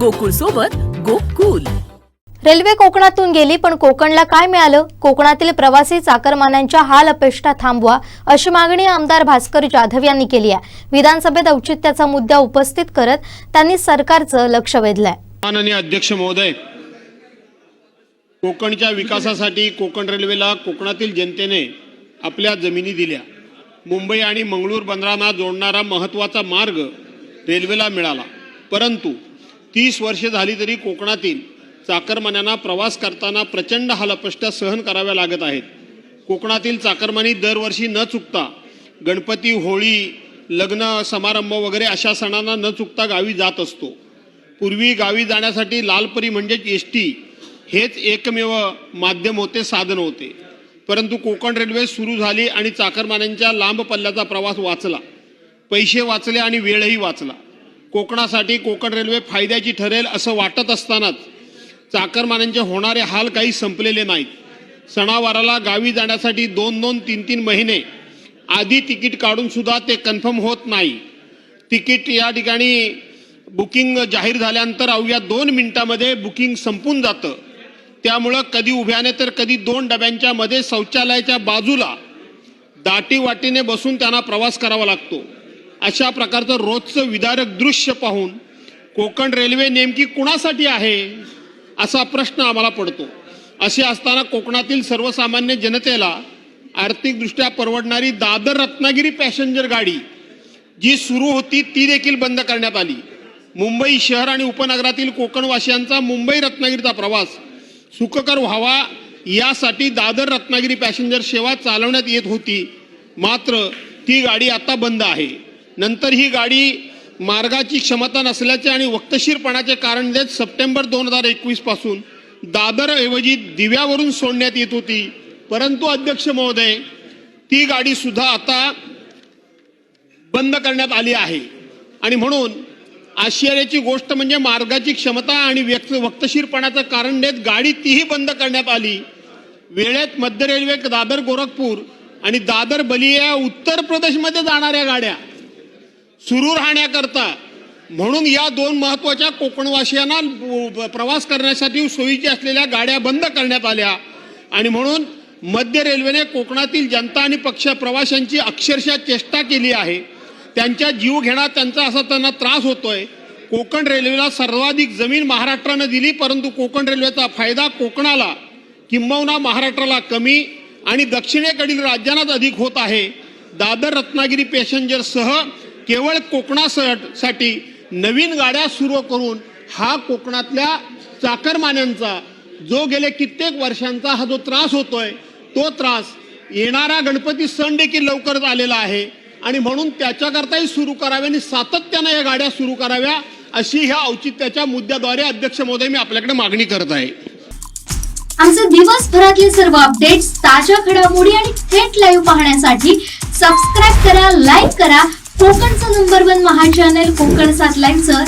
गोकुळ सोबत गोकुल. रेल्वे कोकणातून गेली पण कोकणला काय मिळालं? कोकणातील प्रवासी चाकरमान्यांच्या हाल अपेष्टा थांबवा अशी मागणी आमदार भास्कर जाधव यांनी केली आहे. विधानसभेत औचित्याचा मुद्दा उपस्थित करत त्यांनी सरकारचं लक्ष वेधलंय. माननीय अध्यक्ष महोदय कोकणच्या विकासासाठी कोकण रेल्वेला कोकणातील जनतेने आपल्या जमिनी दिल्या. मुंबई आणि मंगळूर बंदरांना जोडणारा महत्त्वाचा मार्ग रेल्वेला मिळाला. परंतु तीस वर्षे झाली तरी कोकणातील चाकरमान्यांना प्रवास करताना प्रचंड हालअपेष्टा सहन कराव्या लागत आहेत. कोकणातील चाकरमानी दरवर्षी न चुकता गणपती होळी लग्न समारंभ वगैरे अशा सणांना न चुकता गावी जात असतो. पूर्वी गावी जाण्यासाठी लालपरी म्हणजेच एस टी हेच एकमेव माध्यम होते साधन होते. परंतु कोकण रेल्वे सुरू झाली आणि चाकरमान्यांच्या लांब पल्ल्याचा प्रवास वाचला. पैसे वाचले आणि वेळही वाचला. कोकणासाठी कोकण रेल्वे फायद्याची ठरेल असं वाटत असतानाच चाकरमान्यांचे होणारे हाल काही संपलेले नाहीत. सणावाराला गावी जाण्यासाठी दोन दोन तीन तीन महिने. आधी तिकीट काढून सुद्धा ते कन्फर्म होत नाही. तिकीट या ठिकाणी बुकिंग जाहीर झाल्यानंतर अवघ्या दोन मिनिटामध्ये बुकिंग संपून जातं. त्यामुळं कधी उभ्याने तर कधी दोन डब्यांच्या मध्ये शौचालयाच्या बाजूला दाटीवाटीने बसून त्यांना प्रवास करावा लागतो. अशा प्रकारचं रोजचं विदारक दृश्य पाहून कोकण रेल्वे नेमकी कुणासाठी आहे असा प्रश्न आम्हाला पडतो. असे असताना कोकणातील सर्वसामान्य जनतेला आर्थिकदृष्ट्या परवडणारी दादर रत्नागिरी पॅसेंजर गाडी जी सुरू होती ती देखील बंद करण्यात आली. मुंबई शहर आणि उपनगरातील कोकणवासियांचा मुंबई रत्नागिरीचा प्रवास सुखकर व्हावा यासाठी दादर रत्नागिरी पॅसेंजर सेवा चालवण्यात येत होती. मात्र ती गाडी आता बंद आहे. नंतर ही गाडी मार्गाची क्षमता नसल्याचे आणि वक्तशीरपणाचे कारण देत सप्टेंबर दोन हजार एकवीसपासून दादर ऐवजी दिव्यावरून सोडण्यात येत होती. परंतु अध्यक्ष महोदय ती गाडी सुद्धा आता बंद करण्यात आली आहे. आणि म्हणून आश्चर्याची गोष्ट म्हणजे मार्गाची क्षमता आणि व्यक्त वक्तशीरपणाचं कारण देत गाडी तीही बंद करण्यात आली. वेळेत मध्य रेल्वे दादर गोरखपूर आणि दादर बलिया उत्तर प्रदेशमध्ये जाणाऱ्या गाड्या सुरू राहण्याकरता. म्हणून या दोन महत्त्वाच्या कोकणवासियांना प्रवास करण्यासाठी सोयीची असलेल्या गाड्या बंद करण्यात आल्या. आणि म्हणून मध्य रेल्वेने कोकणातील जनता आणि पक्ष प्रवाशांची अक्षरशः चेष्टा केली आहे. त्यांच्या जीव घेण्यात त्यांचा असा त्यांना त्रास होतोय. कोकण रेल्वेला सर्वाधिक जमीन महाराष्ट्रानं दिली परंतु कोकण रेल्वेचा फायदा कोकणाला किंबहुना महाराष्ट्राला कमी आणि दक्षिणेकडील राज्यांनाच अधिक होत आहे. दादर रत्नागिरी पॅसेंजरसह केवळ कोकणासाठी नवीन गाड्या सुरू करून हा कोकणातल्या चाकरमान्यांचा जो गेले कित्येक वर्षांचा हा जो त्रास होतोय तो त्रास येणारा गणपती सण देखील लवकरच आलेला आहे. आणि म्हणून त्याच्याकरताही सुरू करावे आणि सातत्यानं या गाड्या सुरू कराव्या अशी ह्या औचित्याच्या मुद्द्याद्वारे अध्यक्ष महोदय मी आपल्याकडे मागणी करत आहे. आमचे दिवसभरातले सर्व अपडेट्स ताज्या घडामोडी आणि थेट लाईव्ह पाहण्यासाठी सबस्क्राईब करा लाईक करा कोकणचं नंबर वन महा चॅनल कोकण सात लाईव्हचं